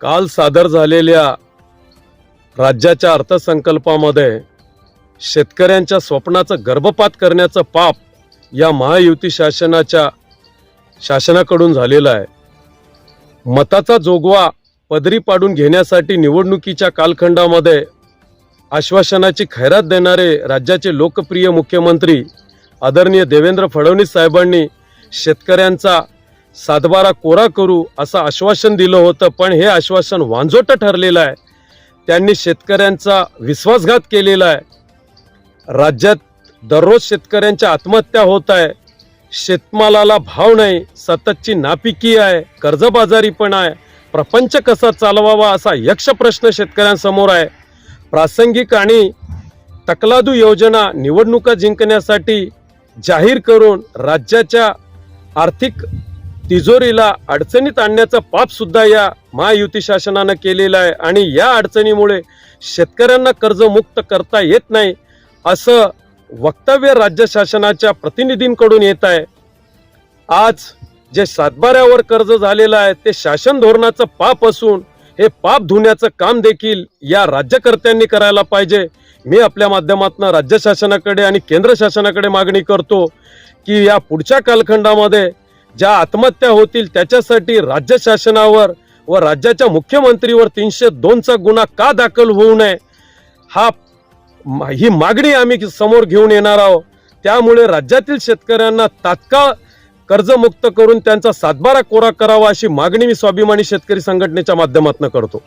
काल सादर झालेल्या राज्याच्या अर्थसंकल्पामध्ये शेतकऱ्यांच्या स्वप्नाचं गर्भपात करण्याचं पाप या महायुती शासनाच्या शासनाकडून झालेलं आहे. मताचा जोगवा पदरी पाडून घेण्यासाठी निवडणुकीच्या कालखंडामध्ये आश्वासनाची खैरात देणारे राज्याचे लोकप्रिय मुख्यमंत्री आदरणीय देवेंद्र फडणवीस साहेबांनी शेतकऱ्यांचा सातबारा कोरा करू असं आश्वासन दिलं होतं पण हे आश्वासन वांजोटं ठरलेलं आहे. त्यांनी शेतकऱ्यांचा विश्वासघात केलेला आहे. राज्यात दररोज शेतकऱ्यांच्या आत्महत्या होत आहे. शेतमालाला भाव नाही सततची नापिकी आहे कर्जबाजारी पण आहे. प्रपंच कसा चालवावा असा यक्ष प्रश्न शेतकऱ्यांसमोर आहे. प्रासंगिक आणि तकलादू योजना निवडणुका जिंकण्यासाठी जाहीर करून राज्याच्या आर्थिक तिजोरीला अडचणीत आणण्याचा पाप सुद्धा या महायुती शासनानं केलेला आहे. आणि या अडचणीमुळे शेतकऱ्यांना कर्जमुक्त करता येत नाही असं वक्तव्य राज्य शासनाच्या प्रतिनिधींकडून येत आहे. आज जे सातबाऱ्यावर कर्ज झालेलं आहे ते शासन धोरणाचं पाप असून हे पाप धुण्याचं काम देखील या राज्यकर्त्यांनी करायला पाहिजे. मी आपल्या माध्यमातून राज्य शासनाकडे आणि केंद्र शासनाकडे मागणी करतो की या पुढच्या कालखंडामध्ये ज्या आत्महत्या होतील त्याच्यासाठी राज्य शासनावर व राज्याच्या मुख्यमंत्रीवर तीनशे दोनचा गुन्हा का दाखल होऊ नये हा ही मागणी आम्ही समोर घेऊन येणार आहोत. त्यामुळे राज्यातील शेतकऱ्यांना तात्काळ कर्जमुक्त करून त्यांचा सातबारा कोरा करावा अशी मागणी मी स्वाभिमानी शेतकरी संघटनेच्या माध्यमातून करतो.